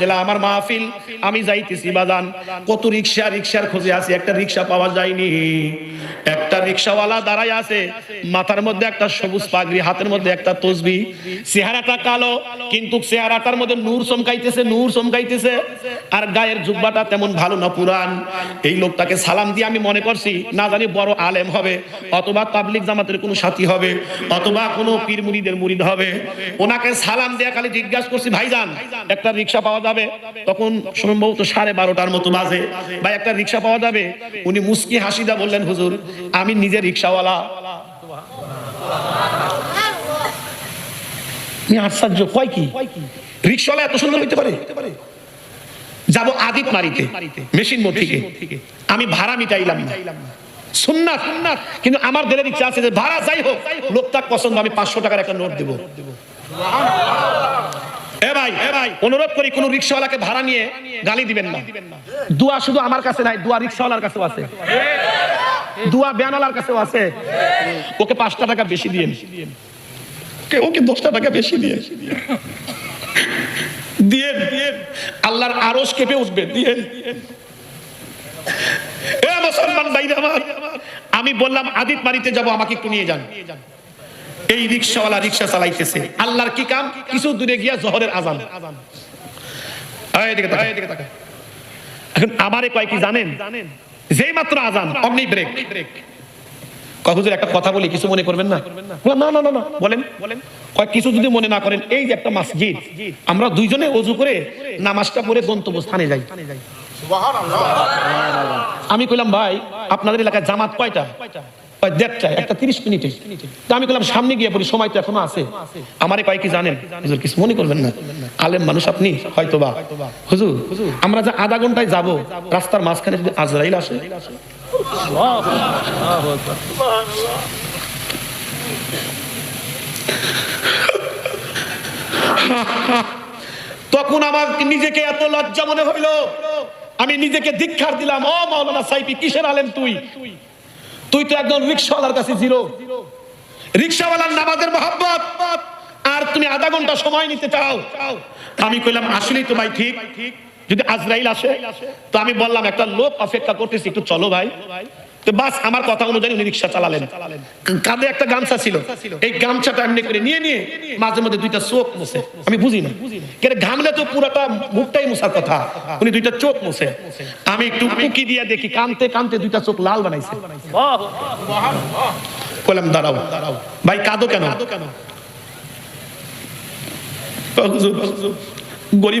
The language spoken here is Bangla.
জেলা আমার মাহফিল, আমি যাইতেছি বাজান। কত রিক্সা, রিক্সার খোঁজে আছি, একটা রিক্সা পাওয়া যায়নি। একটা রিক্সাওয়ালা দাঁড়ায় আছে, মাথার মধ্যে একটা সবুজ পাগড়ি, হাতের মধ্যে একটা তসবি, চেহারাটা কালো, কিন্তু চেহারাটার মধ্যে নূর চমকাইতেছে নূর চমকাইতেছে, আর গায়ের জুব্বাটা তেমন ভালো না পুরান। এই লোকটাকে সালাম দিয়ে আমি মনে করছি, না জানি বড় আলেম হবে, অথবা তাবলিক জামাতের কোনো সাথী হবে, অথবা কোনো পীর মুরিদের মুরিদ হবে। ওনাকে সালাম দিয়ে খালি জিজ্ঞাসা করছি, ভাইজান, একটা রিক্সা পাওয়া যাবে? তখন সম্ভবত সাড়ে বারোটার মতো বাজে। ভাই, একটা রিক্সা পাওয়া যাবে? উনি মুস্কি হাসিদা বললেন, হুজুর, আমি নিজে রিক্সাওয়ালা। আমি আশ্চর্য কয় কি? রিক্সাওয়ালা এত সুন্দর হইতে পারে? যাব আদিত মারিতে মেশিন মোড় থেকে আমি ভাড়া মিটাইলাম সুন্নাত কিন্তু আমার দিলের ইচ্ছা আছে যে ভাড়া যাই হোক লোকটা পছন্দ আমি পাঁচশো টাকার একটা নোট দেবো। এ ভাই অনুরোধ করি কোন রিক্সাওয়ালাকে ভাড়া নিয়ে গালি দিবেন না। দুয়া শুধু আমার কাছে নাই দুয়া রিক্সাওয়ালার কাছেও আছে। দুয়া ব্যানালার কাছেও আছে। ওকে পাঁচটা টাকা বেশি দিয়ে ওকে ওকে দশটা টাকা বেশি দিয়ে। দিয়ে দিয়ে আল্লাহর আরস কেঁপে উঠবে। দিয়ে মুসলমান ভাইরা আমার আমি বললাম আদিত বাড়িতে যাব আমাকে একটু নিয়ে যান। এই রিক্সাওয়ালা রিক্সা চালাইতেছে। আল্লাহর কি কাম? কিছু দূরে গিয়া জহরের আজান। এখন আমারে কয় কি জানেন? যেই মাত্র আজান অগ্নি ব্রেক হুজুর একটা কথা বলি কিছু মনে করবেন না? না না না না। বলেন। বলেন কয় কিছু যদি মনে না করেন এই যে একটা মসজিদ আমরা দুইজনে অজু করে নামাজটা পড়ে গন্তব্য স্থানে যাই আমি কইলাম ভাই আপনাদের এলাকায় জামাত কয়টা? কয় দেড়টা একটা তিরিশ মিনিটে। তো আমি কইলাম সামনে গিয়ে পড়ি সময় তো এখনও আছে। আমারে কয় কি জানেন? হুজুর, কিছু মনে করবেন না। আলেম মানুষ আপনি হয়তো বা হুজুর, আমরা যে আধা ঘন্টায় যাব, রাস্তার মাঝখানে যদি আজরাইল আসে? তখন আমার নিজেকে এত লজ্জা মনে হইল। আমি নিজেকে দীক্ষার দিলাম, ও মাওলানা সাইফি, কিসের আলেম তুই? তুই তো একজন রিক্সাওয়ালার কাছে জিরো। রিক্সাওয়ালার নামাজের মহাব্বত। আর তুমি আধা ঘণ্টা সময় নিতে চাও। আমি কইলাম আসলেই তো ভাই, ঠিক। যদি আজরাইল আসে, তো আমি বললাম, একটা লোক অপেক্ষা করতেছি, একটু চলো ভাই। তো বাস আমার কথা অনুযায়ী উনি রিক্সা চালালেন। কাঁধে একটা গামছা ছিল। এই গামছাটা এমনি করে নিয়ে নিয়ে মাঝে মধ্যে দুইটা চোখ মুছে। আমি বুঝি না। কেন ঘামলে তো পুরাটা মুখটাই মুছার কথা। উনি দুইটা চোখ মুছে। আমি একটু কুকি দিয়ে দেখি কানতে কানতে দুইটা চোখ লাল বানাইছে। বললাম দাঁড়াও। দাঁড়াও ভাই কাঁদো কেন? গরিব